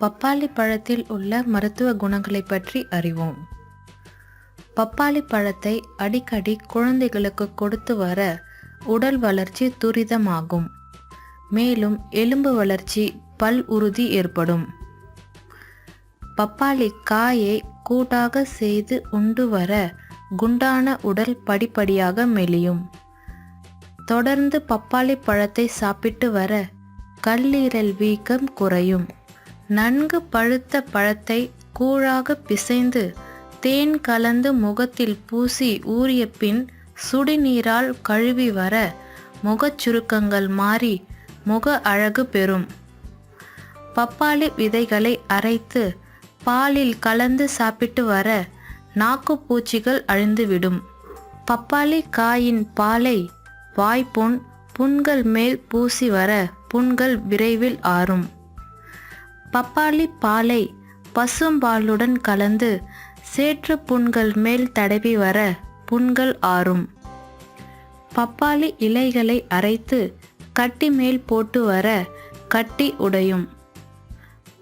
பப்பாளி பழத்தில் உள்ள மருத்துவ குணங்களை பற்றி அறிவோம். பப்பாளி பழத்தை அடிக்கடி குழந்தைகளுக்கு கொடுத்து வர உடல் வளர்ச்சி துரிதமாகும். மேலும் எலும்பு வளர்ச்சி பல் உறுதி ஏற்படும். பப்பாளி காயை கூட்டாக செய்து உண்டு வர குண்டான உடல் படிப்படியாக மெலியும். தொடர்ந்து பப்பாளி பழத்தை சாப்பிட்டு வர கல்லீரல் வீக்கம் குறையும். நன்கு பழுத்த பழத்தை கூழாக பிசைந்து தேன் கலந்து முகத்தில் பூசி ஊறிய பின் சுடுநீரால் கழுவி வர முகச் சுருக்கங்கள் மாறி முக அழகு பெறும். பப்பாளி விதைகளை அரைத்து பாலில் கலந்து சாப்பிட்டு வர நாக்கு பூச்சிகள் அழிந்துவிடும். பப்பாளி காயின் பாலை வாய்ப்புண் புண்கள் மேல் பூசி வர புண்கள் விரைவில் ஆறும். பப்பாளி பாலை பசும்பாலுடன் கலந்து சேற்று புண்கள் மேல் தடவி வர புண்கள் ஆறும். பப்பாளி இலைகளை அரைத்து கட்டி மேல் போட்டு வர கட்டி உடையும்.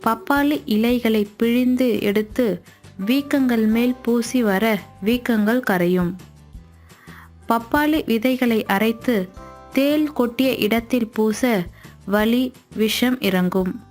பப்பாளி இலைகளை பிழிந்து எடுத்து வீக்கங்கள் மேல் பூசி வர வீக்கங்கள் கரையும். பப்பாளி விதைகளை அரைத்து தேள் கொட்டிய இடத்தில் பூச வலி விஷம் இறங்கும்.